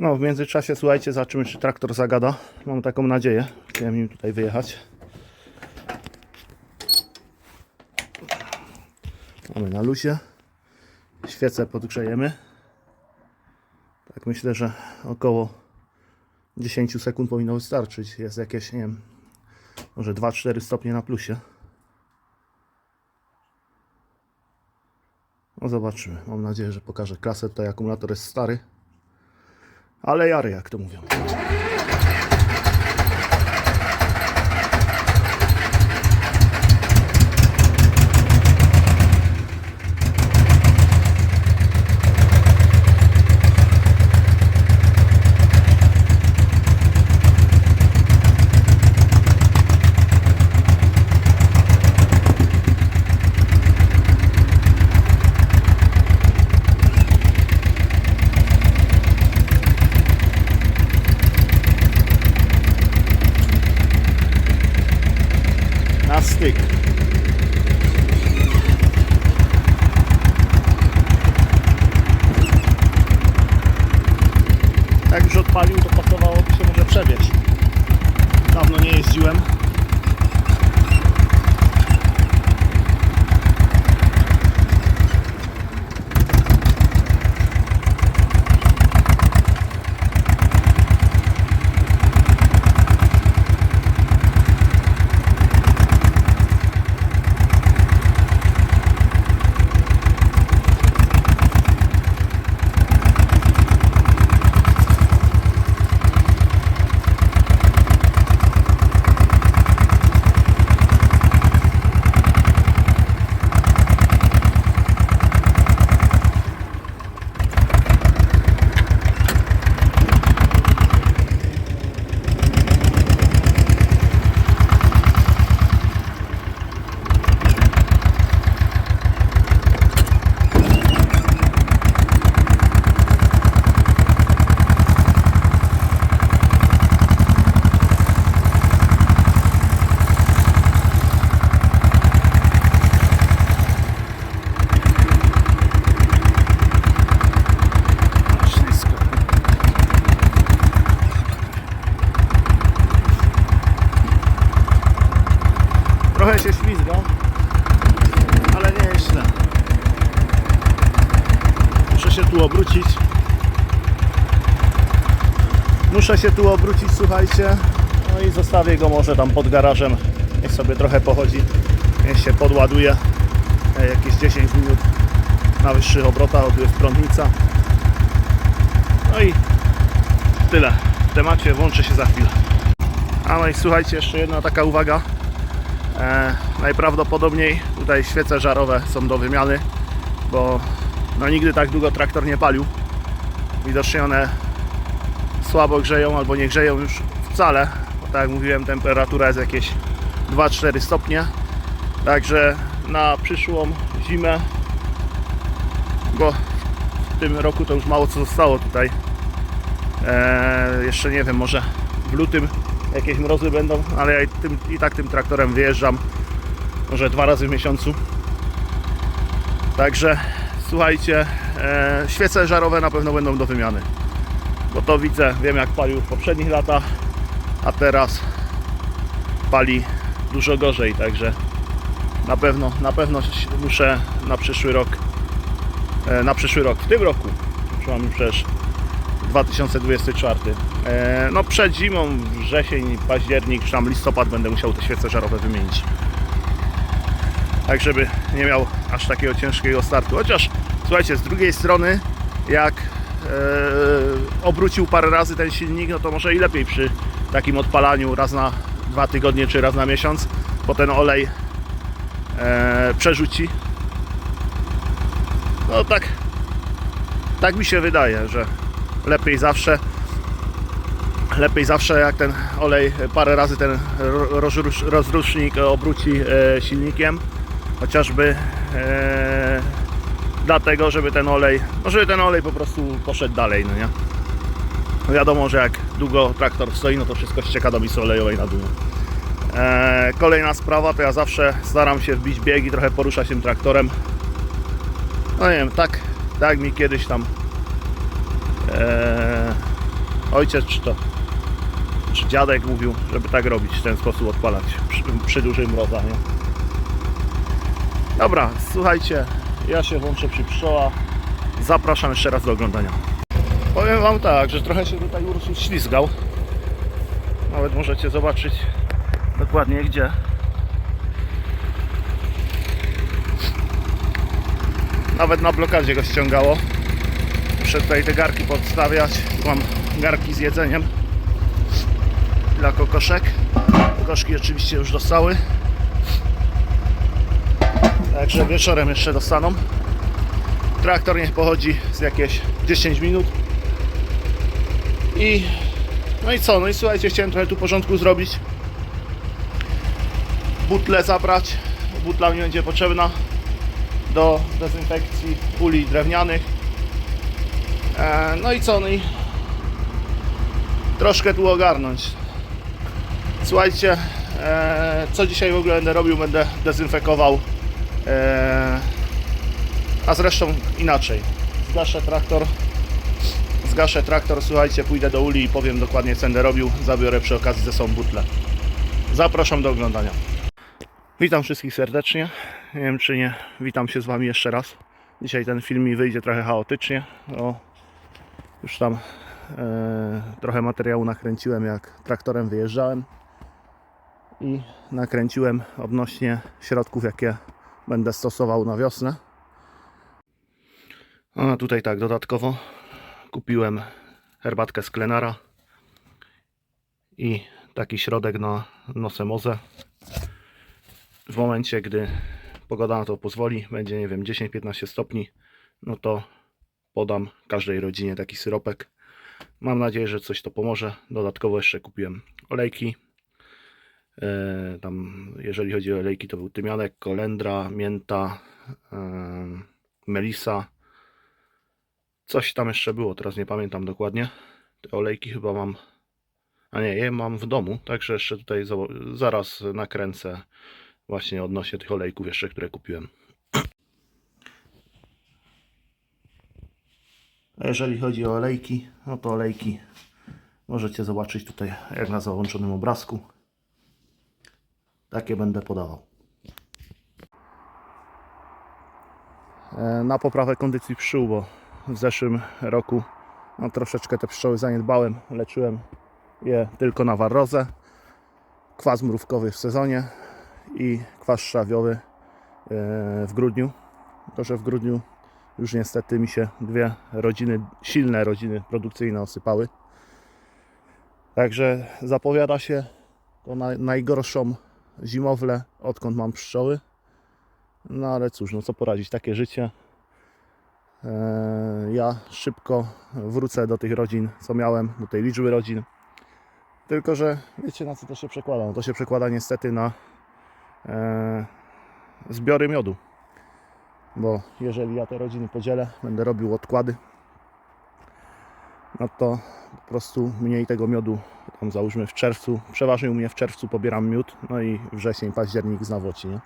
No, w międzyczasie, słuchajcie, zobaczymy, czy traktor zagada. Mam taką nadzieję. Chciałem im tutaj wyjechać. Mamy na luzie. Świecę podgrzejemy. Tak myślę, że około 10 sekund powinno wystarczyć. Jest jakieś, nie wiem, może 2-4 stopnie na plusie. No zobaczymy. Mam nadzieję, że pokażę klasę. Tutaj akumulator jest stary. Ale jary, jak to mówią. Się tu obrócić, słuchajcie. No i zostawię go może tam pod garażem. Niech sobie trochę pochodzi. Niech się podładuje. E, Jakieś 10 minut na wyższych obrotach. O, tu jest prądnica. No i tyle. W temacie włączę się za chwilę. A no i słuchajcie, jeszcze jedna taka uwaga. E, najprawdopodobniej tutaj świece żarowe są do wymiany, bo no nigdy tak długo traktor nie palił. Widocznie one słabo grzeją albo nie grzeją już wcale. Bo tak jak mówiłem, temperatura jest jakieś 2-4 stopnie. Także na przyszłą zimę, bo w tym roku to już mało co zostało tutaj. Eee, jeszcze nie wiem, może w lutym jakieś mrozy będą, ale ja i, tym, i tak tym traktorem wyjeżdżam może dwa razy w miesiącu. Także słuchajcie, e, świece żarowe na pewno będą do wymiany. Bo to widzę, wiem jak palił w poprzednich latach, a teraz pali dużo gorzej, także na pewno, na pewno muszę na przyszły rok, e, na przyszły rok, w tym roku, już mamy przecież 2024. E, no przed zimą, wrzesień, październik, czy tam listopad będę musiał te świece żarowe wymienić. Tak, żeby nie miał aż takiego ciężkiego startu. Chociaż, słuchajcie, z drugiej strony, jak obrócił parę razy ten silnik, no to może i lepiej przy takim odpalaniu raz na dwa tygodnie, czy raz na miesiąc, bo ten olej e, przerzuci. No tak, tak mi się wydaje, że lepiej zawsze lepiej zawsze jak ten olej parę razy ten ro- rozrusz, rozrusznik obróci e, silnikiem chociażby e, dlatego, żeby ten olej no żeby ten olej po prostu poszedł dalej, no nie? No wiadomo, że jak długo traktor stoi, no to wszystko ścieka do misy olejowej na dół. E, kolejna sprawa, to ja zawsze staram się wbić biegi, trochę poruszać tym traktorem. No nie wiem, tak, tak mi kiedyś tam e, ojciec, czy to czy dziadek mówił, żeby tak robić, w ten sposób odpalać przy, przy dużym nie? Dobra, słuchajcie, ja się włączę przy pszczołach. Zapraszam jeszcze raz do oglądania. Powiem Wam tak, że trochę się tutaj Ursus ślizgał. Nawet możecie zobaczyć dokładnie gdzie. Nawet na blokadzie go ściągało. Muszę tutaj te garki podstawiać. Tu mam garki z jedzeniem dla kokoszek. Kokoszki oczywiście już dostały. Także wieczorem jeszcze dostaną. Traktor niech pochodzi z jakieś 10 minut. I no i co? No i słuchajcie, chciałem trochę tu porządku zrobić. Butlę zabrać. Butla mi będzie potrzebna do dezynfekcji uli drewnianych. E, no i co? No i troszkę tu ogarnąć. Słuchajcie, e, co dzisiaj w ogóle będę robił? Będę dezynfekował. E, a zresztą inaczej. Zgaszę traktor. Zgaszę traktor, słuchajcie, pójdę do uli i powiem dokładnie co będę robił. Zabiorę przy okazji ze sobą butlę. Zapraszam do oglądania. Witam wszystkich serdecznie. Nie wiem czy nie, witam się z Wami jeszcze raz. Dzisiaj ten film mi wyjdzie trochę chaotycznie. O, już tam e, trochę materiału nakręciłem jak traktorem wyjeżdżałem. I nakręciłem odnośnie środków jakie będę stosował na wiosnę. A tutaj tak, dodatkowo kupiłem herbatkę z Klenara i taki środek na nosemozę. W momencie, gdy pogoda na to pozwoli, będzie nie wiem 10-15 stopni, no to podam każdej rodzinie taki syropek. Mam nadzieję, że coś to pomoże. Dodatkowo jeszcze kupiłem olejki. E, tam, jeżeli chodzi o olejki, to był tymianek, kolendra, mięta, e, melisa. Coś tam jeszcze było, teraz nie pamiętam dokładnie. Te olejki chyba mam. A nie, je mam w domu, także jeszcze tutaj za- zaraz nakręcę właśnie odnośnie tych olejków jeszcze, które kupiłem. A jeżeli chodzi o olejki, no to olejki możecie zobaczyć tutaj jak na załączonym obrazku. Takie będę podawał. E, Na poprawę kondycji pszczół, bo w zeszłym roku no, troszeczkę te pszczoły zaniedbałem. Leczyłem je tylko na warrozę. Kwas mrówkowy w sezonie i kwas szawiowy e, w grudniu. Tylko, że w grudniu już niestety mi się dwie rodziny, silne rodziny produkcyjne osypały. Także zapowiada się to na, najgorszą zimowlę, odkąd mam pszczoły. No ale cóż, no co poradzić, takie życie. Eee, Ja szybko wrócę do tych rodzin, co miałem, do tej liczby rodzin. Tylko, że wiecie na co to się przekłada? No, to się przekłada niestety na e, zbiory miodu. Bo jeżeli ja te rodziny podzielę, będę robił odkłady, no to po prostu mniej tego miodu, tam załóżmy w czerwcu, przeważnie u mnie w czerwcu pobieram miód, no i wrzesień, październik z nawoci, nie?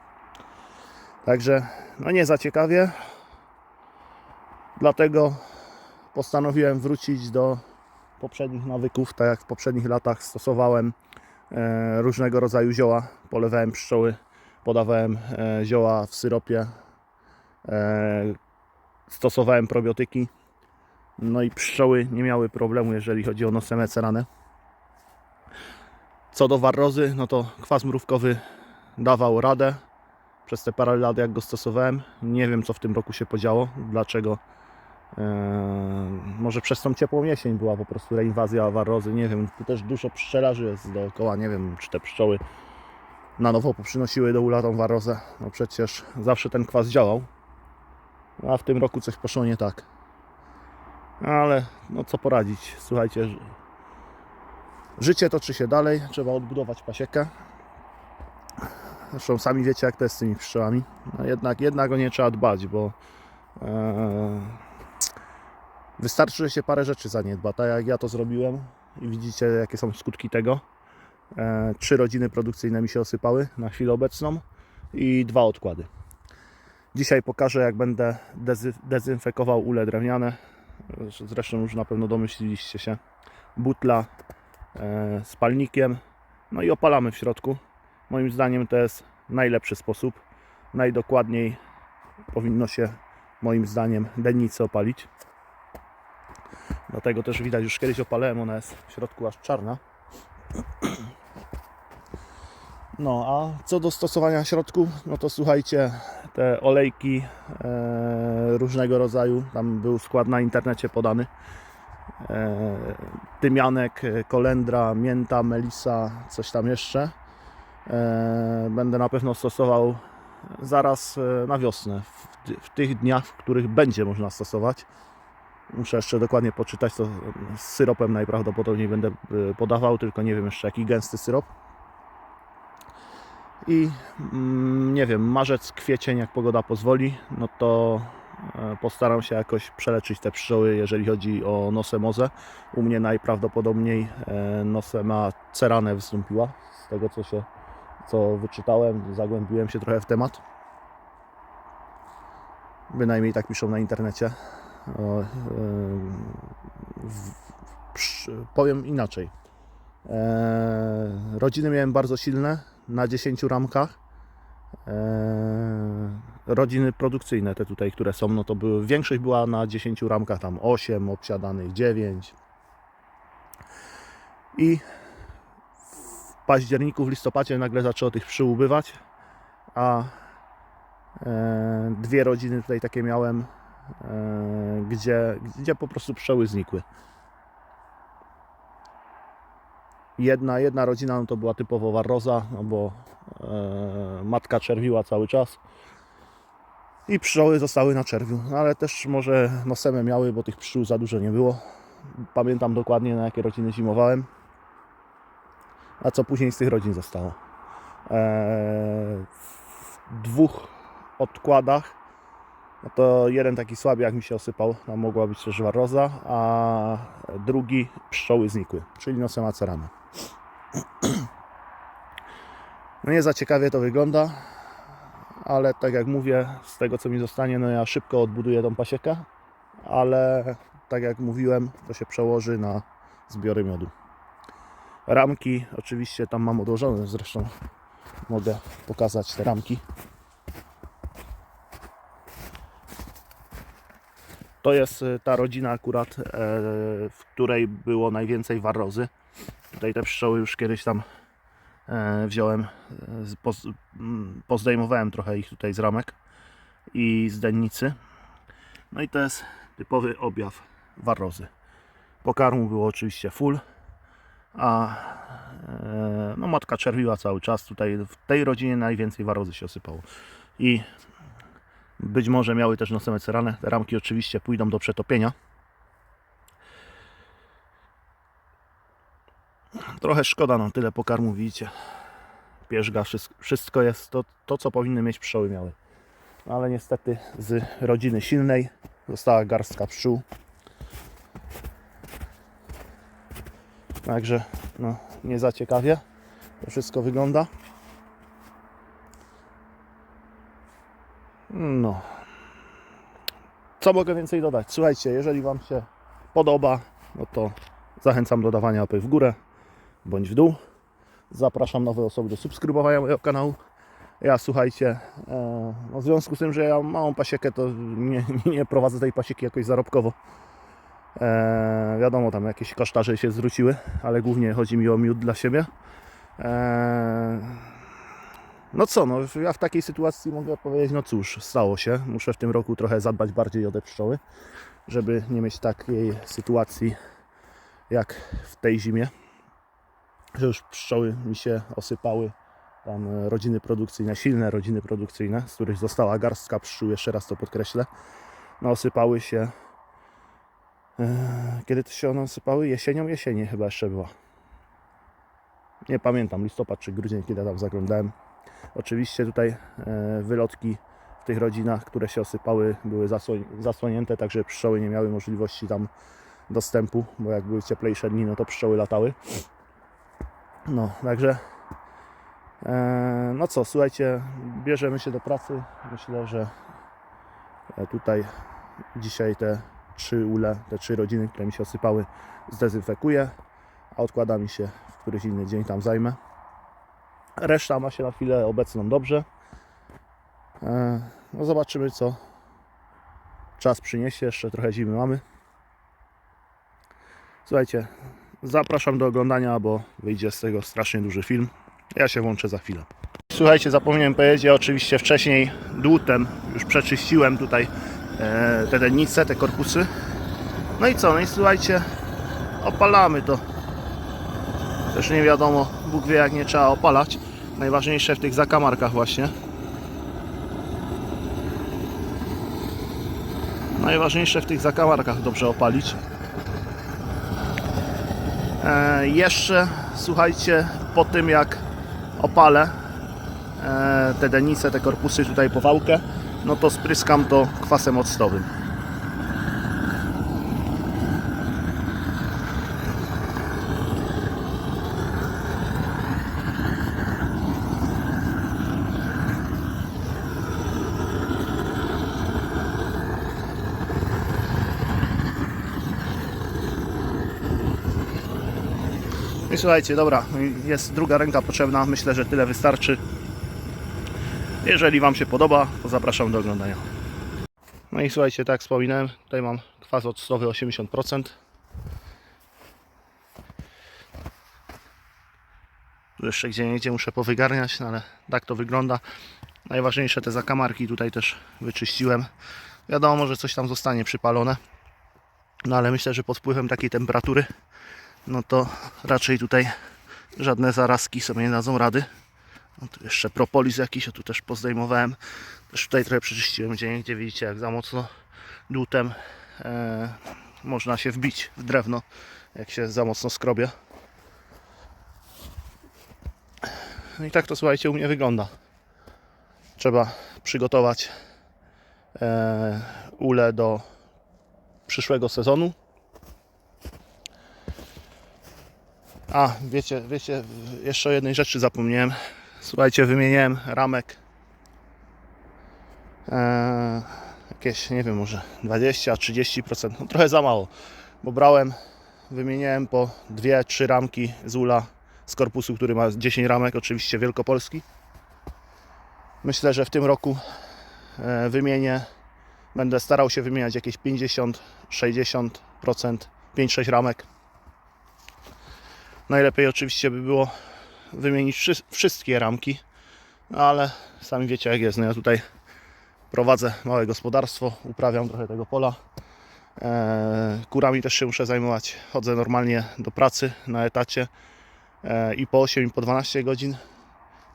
Także, no nie za ciekawie, dlatego postanowiłem wrócić do poprzednich nawyków, tak jak w poprzednich latach stosowałem e, różnego rodzaju zioła, polewałem pszczoły, podawałem e, zioła w syropie, e, stosowałem probiotyki, no i pszczoły nie miały problemu, jeżeli chodzi o nosemę ceranę. Co do warrozy, no to kwas mrówkowy dawał radę przez te parę lat, jak go stosowałem. Nie wiem, co w tym roku się podziało, dlaczego. Eee, może przez tą ciepłą jesień była po prostu reinwazja warrozy, nie wiem. Tu też dużo pszczelarzy jest dookoła, nie wiem, czy te pszczoły na nowo poprzynosiły do ula tą warrozę. No przecież zawsze ten kwas działał, a w tym roku coś poszło nie tak. Ale no co poradzić, słuchajcie, życie toczy się dalej, trzeba odbudować pasiekę. Zresztą sami wiecie jak to jest z tymi pszczołami. No jednak, jednak o nie trzeba dbać, bo e, wystarczy, że się parę rzeczy zaniedba. Tak jak ja to zrobiłem i widzicie jakie są skutki tego. E, trzy rodziny produkcyjne mi się osypały na chwilę obecną i dwa odkłady. Dzisiaj pokażę jak będę dezy- dezynfekował ule drewniane. Zresztą już na pewno domyśliliście się butla z palnikiem, no i opalamy w środku. Moim zdaniem to jest najlepszy sposób. Najdokładniej powinno się, moim zdaniem, dennicę opalić. Dlatego też widać, już kiedyś opalałem, ona jest w środku aż czarna. No, a co do stosowania środków, no to słuchajcie, te olejki e, różnego rodzaju, tam był skład na internecie podany. E, tymianek, e, kolendra, mięta, melisa, coś tam jeszcze. E, będę na pewno stosował zaraz na wiosnę, w, tych dniach, w których będzie można stosować. Muszę jeszcze dokładnie poczytać, co z syropem najprawdopodobniej będę podawał, tylko nie wiem jeszcze jaki gęsty syrop. I mm, nie wiem, marzec, kwiecień, jak pogoda pozwoli, no to postaram się jakoś przeleczyć te pszczoły, jeżeli chodzi o nosemozę. U mnie najprawdopodobniej e, nosema cerane wystąpiła, z tego co się co wyczytałem, zagłębiłem się trochę w temat. Bynajmniej tak piszą na internecie. E, powiem inaczej. E, rodziny miałem bardzo silne, na 10 ramkach. E, rodziny produkcyjne, te tutaj, które są, no to były, większość była na 10 ramkach, tam 8 obsiadanych, 9. I w październiku, w listopadzie nagle zaczęło tych pszczół ubywać, a e, dwie rodziny tutaj takie miałem, e, gdzie, gdzie po prostu pszczoły znikły. Jedna, jedna rodzina no to była typowo warroza, no bo e, matka czerwiła cały czas i pszczoły zostały na czerwiu, no ale też może nosemę miały, bo tych pszczół za dużo nie było. Pamiętam dokładnie na jakie rodziny zimowałem, a co później z tych rodzin zostało. E, w dwóch odkładach no to jeden taki słabiak mi się osypał, tam mogła być też warroza, a drugi pszczoły znikły, czyli nosem aceramy. No nie za ciekawie to wygląda, ale tak jak mówię, z tego co mi zostanie, no ja szybko odbuduję tą pasiekę, ale tak jak mówiłem, to się przełoży na zbiory miodu. Ramki oczywiście tam mam odłożone, zresztą mogę pokazać te ramki. To jest y, ta rodzina akurat, e, w której było najwięcej warrozy. Tutaj te pszczoły już kiedyś tam e, wziąłem, e, mm, pozdejmowałem trochę ich tutaj z ramek i z dennicy. No i to jest typowy objaw warrozy. Pokarmu było oczywiście full, a no matka czerwiła cały czas. Tutaj w tej rodzinie najwięcej warrozy się osypało. I być może miały też noseme cerane. Te ramki oczywiście pójdą do przetopienia. Trochę szkoda, no tyle pokarmu widzicie. Pierzga, wszystko- wszystko jest to, to, co powinny mieć pszczoły miały. No, ale niestety z rodziny silnej została garstka pszczół. Także no, nie za ciekawie to wszystko wygląda. No. Co mogę więcej dodać? Słuchajcie, jeżeli Wam się podoba, no to zachęcam do dawania łapy w górę bądź w dół. Zapraszam nowe osoby do subskrybowania mojego kanału. Ja słuchajcie, e, no w związku z tym, że ja mam małą pasiekę, to nie, nie prowadzę tej pasieki jakoś zarobkowo. E, wiadomo, tam jakieś kosztarze się zwróciły, ale głównie chodzi mi o miód dla siebie. E, no co, no ja w takiej sytuacji mogę powiedzieć, no cóż, stało się. Muszę w tym roku trochę zadbać bardziej o te pszczoły, żeby nie mieć takiej sytuacji jak w tej zimie, że już pszczoły mi się osypały. Tam e, rodziny produkcyjne, silne rodziny produkcyjne, z których została garstka pszczół, jeszcze raz to podkreślę, no osypały się. E, kiedy to się one osypały? Jesienią, jesienią chyba jeszcze była. Nie pamiętam, listopad czy grudzień, kiedy tam zaglądałem. Oczywiście tutaj e, wylotki w tych rodzinach, które się osypały, były zasłonięte, także pszczoły nie miały możliwości tam dostępu, bo jak były cieplejsze dni, no to pszczoły latały. No, także e, no co, słuchajcie, bierzemy się do pracy. Myślę, że e, tutaj dzisiaj te trzy ule, te trzy rodziny, które mi się osypały, zdezynfekuję, a odkłada mi się w któryś inny dzień, tam zajmę. Reszta ma się na chwilę obecną dobrze. E, No zobaczymy co czas przyniesie, jeszcze trochę zimy mamy. Słuchajcie, zapraszam do oglądania, bo wyjdzie z tego strasznie duży film. Ja się włączę za chwilę. Słuchajcie, zapomniałem powiedzieć, ja oczywiście wcześniej dłutem już przeczyściłem tutaj e, te dennice, te korpusy. No i co? No i słuchajcie, opalamy to. Też nie wiadomo, Bóg wie jak nie trzeba opalać. Najważniejsze w tych zakamarkach właśnie. Najważniejsze w tych zakamarkach dobrze opalić. E, jeszcze słuchajcie, po tym jak opalę e, te denice, te korpusy tutaj po wałkę, no to spryskam to kwasem octowym. I słuchajcie, dobra, jest druga ręka potrzebna. Myślę, że tyle wystarczy. Jeżeli Wam się podoba, to zapraszam do oglądania. No i słuchajcie, tak jak wspominałem, tutaj mam kwas octowy 80%. Tu jeszcze gdzie niegdzie muszę powygarniać, no ale tak to wygląda. Najważniejsze te zakamarki tutaj też wyczyściłem. Wiadomo, że coś tam zostanie przypalone. No ale myślę, że pod wpływem takiej temperatury no to raczej tutaj żadne zarazki sobie nie dadzą rady. No tu jeszcze propolis jakiś, a tu też pozdejmowałem. Też tutaj trochę przeczyściłem, gdzie gdzie widzicie jak za mocno dłutem e, można się wbić w drewno, jak się za mocno skrobie. No i tak to słuchajcie u mnie wygląda. Trzeba przygotować e, ule do przyszłego sezonu. A, wiecie, wiecie, jeszcze o jednej rzeczy zapomniałem. Słuchajcie, wymieniłem ramek. Eee, jakieś, nie wiem, może 20-30%, no trochę za mało, bo brałem, wymieniałem po 2-3 ramki z ula z korpusu, który ma 10 ramek, oczywiście wielkopolski. Myślę, że w tym roku e, wymienię, będę starał się wymieniać jakieś 50-60%, 5-6 ramek. Najlepiej oczywiście by było wymienić wszy- wszystkie ramki, no ale sami wiecie jak jest. No ja tutaj prowadzę małe gospodarstwo, uprawiam trochę tego pola. Eee, kurami też się muszę zajmować. Chodzę normalnie do pracy na etacie eee, i po 8 i po 12 godzin.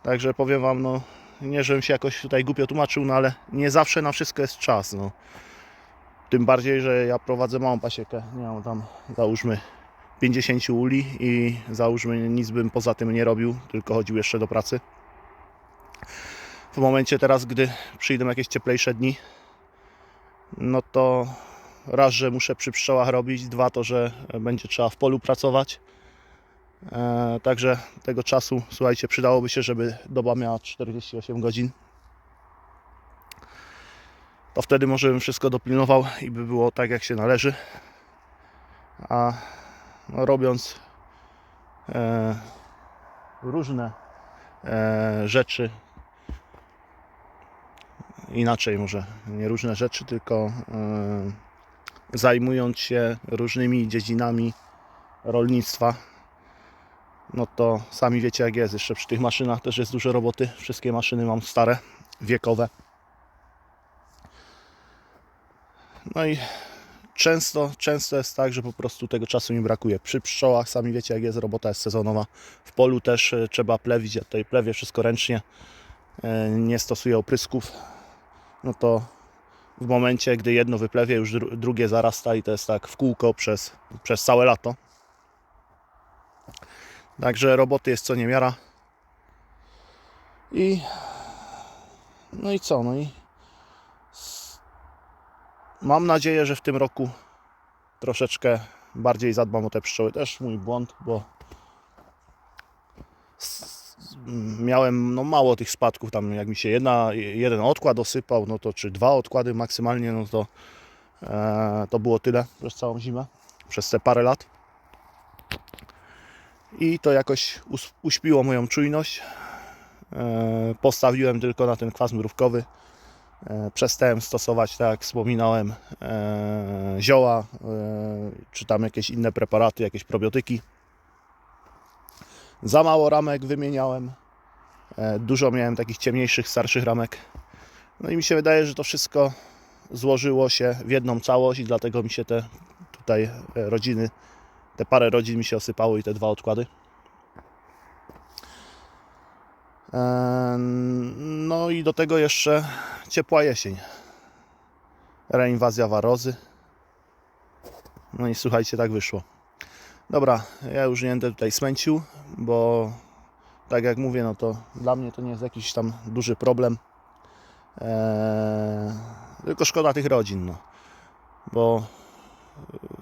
Także powiem Wam, no nie żebym się jakoś tutaj głupio tłumaczył, no ale nie zawsze na wszystko jest czas. No. Tym bardziej, że ja prowadzę małą pasiekę. Nie mam tam załóżmy 50 uli i załóżmy nic bym poza tym nie robił, tylko chodził jeszcze do pracy. W momencie teraz, gdy przyjdą jakieś cieplejsze dni, no to raz, że muszę przy pszczołach robić, dwa to, że będzie trzeba w polu pracować. E, także tego czasu, słuchajcie, przydałoby się, żeby doba miała 48 godzin. To wtedy może bym wszystko dopilnował i by było tak, jak się należy. A robiąc e, różne. e, rzeczy. Inaczej może. Nie różne rzeczy tylko e, zajmując się różnymi dziedzinami rolnictwa. No to sami wiecie jak jest. Jeszcze przy tych maszynach też jest dużo roboty. Wszystkie maszyny mam stare, wiekowe. No i często, często jest tak, że po prostu tego czasu mi brakuje. Przy pszczołach sami wiecie jak jest, robota jest sezonowa. W polu też e, trzeba plewić, ja tutaj plewię wszystko ręcznie. E, Nie stosuję oprysków. No to w momencie, gdy jedno wyplewie, już dru- drugie zarasta i to jest tak w kółko przez, przez całe lato. Także roboty jest co niemiara. I no i co? No i Mam nadzieję, że w tym roku troszeczkę bardziej zadbam o te pszczoły. Też mój błąd, bo miałem no, mało tych spadków. Tam jak mi się jedna, jeden odkład osypał, no to czy dwa odkłady maksymalnie, no to E, to było tyle przez całą zimę, przez te parę lat. I to jakoś uśpiło moją czujność. E, postawiłem tylko na ten kwas mrówkowy. E, Przestałem stosować, tak jak wspominałem, e, zioła, e, czy tam jakieś inne preparaty, jakieś probiotyki. Za mało ramek wymieniałem. Dużo miałem takich ciemniejszych, starszych ramek. No i mi się wydaje, że to wszystko złożyło się w jedną całość i dlatego mi się te tutaj rodziny, te parę rodzin mi się osypało i te dwa odkłady. E, No i do tego jeszcze ciepła jesień. Reinwazja warozy. No i słuchajcie, tak wyszło. Dobra, ja już nie będę tutaj smęcił, bo tak jak mówię, no to dla mnie to nie jest jakiś tam duży problem. Eee, tylko szkoda tych rodzin, no. bo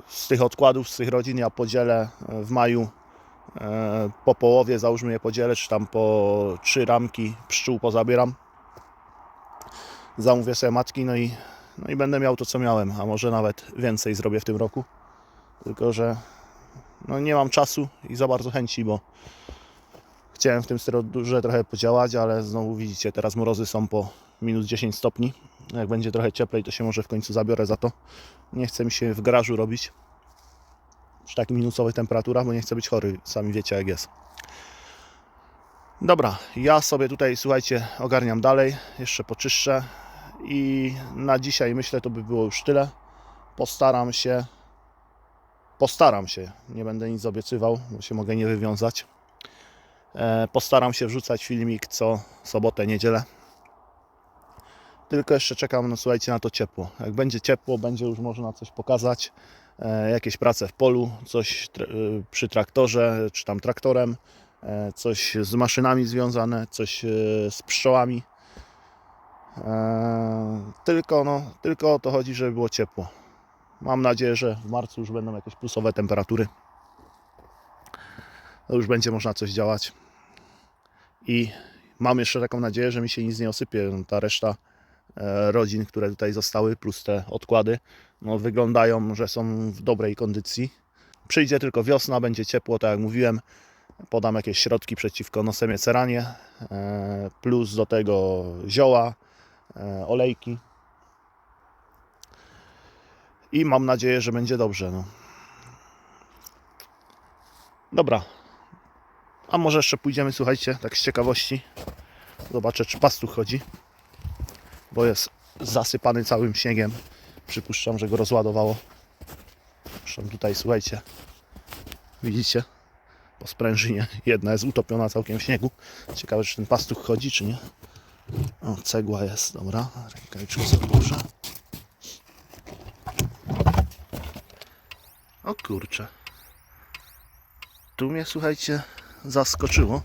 z tych odkładów, z tych rodzin ja podzielę w maju po połowie, załóżmy je podzielę, czy tam po trzy ramki pszczół pozabieram. Zamówię sobie matki, no i, no i będę miał to, co miałem, a może nawet więcej zrobię w tym roku. Tylko, że no nie mam czasu i za bardzo chęci, bo chciałem w tym sterydurze trochę podziałać, ale znowu widzicie, teraz mrozy są po minus 10 stopni. Jak będzie trochę cieplej, to się może w końcu zabiorę za to. Nie chcę mi się w garażu robić przy takich minusowych temperaturach, bo nie chcę być chory. Sami wiecie, jak jest. Dobra, ja sobie tutaj, słuchajcie, ogarniam dalej. Jeszcze poczyszczę. I na dzisiaj myślę, to by było już tyle. Postaram się. Postaram się. Nie będę nic obiecywał, bo się mogę nie wywiązać. E, Postaram się wrzucać filmik co sobotę, niedzielę. Tylko jeszcze czekam, no słuchajcie, na to ciepło. Jak będzie ciepło, będzie już można coś pokazać. E, jakieś prace w polu, coś y, przy traktorze, czy tam traktorem, e, coś z maszynami związane, coś e, z pszczołami. E, tylko, no, tylko o to chodzi, żeby było ciepło. Mam nadzieję, że w marcu już będą jakieś plusowe temperatury. Już będzie można coś działać. I mam jeszcze taką nadzieję, że mi się nic nie osypie. Ta reszta e, rodzin, które tutaj zostały, plus te odkłady, no, wyglądają, że są w dobrej kondycji. Przyjdzie tylko wiosna, będzie ciepło, tak jak mówiłem. Podam jakieś środki przeciwko nosemie ceranie, e, plus do tego zioła, e, olejki. I mam nadzieję, że będzie dobrze. No. Dobra. A może jeszcze pójdziemy, słuchajcie, tak z ciekawości. Zobaczę, czy pastuch chodzi. Bo jest zasypany całym śniegiem. Przypuszczam, że go rozładowało. Zresztą tutaj, słuchajcie, widzicie? Po sprężynie. Jedna jest utopiona całkiem w śniegu. Ciekawe, czy ten pastuch chodzi, czy nie. O, cegła jest, dobra. Rękawiczkę sobie włożę. O kurczę. Tu mnie, słuchajcie, zaskoczyło.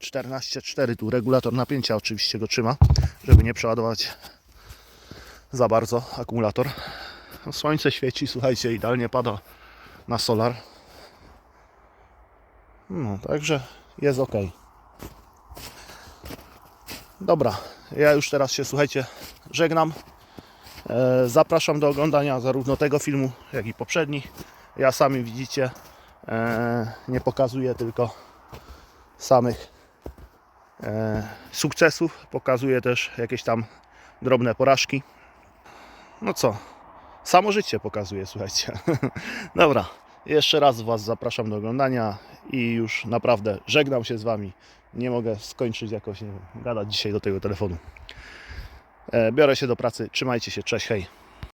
14.4 tu regulator napięcia oczywiście go trzyma, żeby nie przeładować za bardzo akumulator. No, Słońce świeci, słuchajcie, idealnie pada na solar. No, także jest ok. Dobra, ja już teraz się, słuchajcie, żegnam. E, zapraszam do oglądania zarówno tego filmu, jak i poprzednich. Ja sami widzicie, e, nie pokazuję tylko samych sukcesów, pokazuję też jakieś tam drobne porażki. No co, samo życie pokazuje, słuchajcie. Dobra, jeszcze raz Was zapraszam do oglądania i już naprawdę żegnam się z Wami. Nie mogę skończyć jakoś, nie wiem, gadać dzisiaj do tego telefonu. E, biorę się do pracy, trzymajcie się, cześć, hej.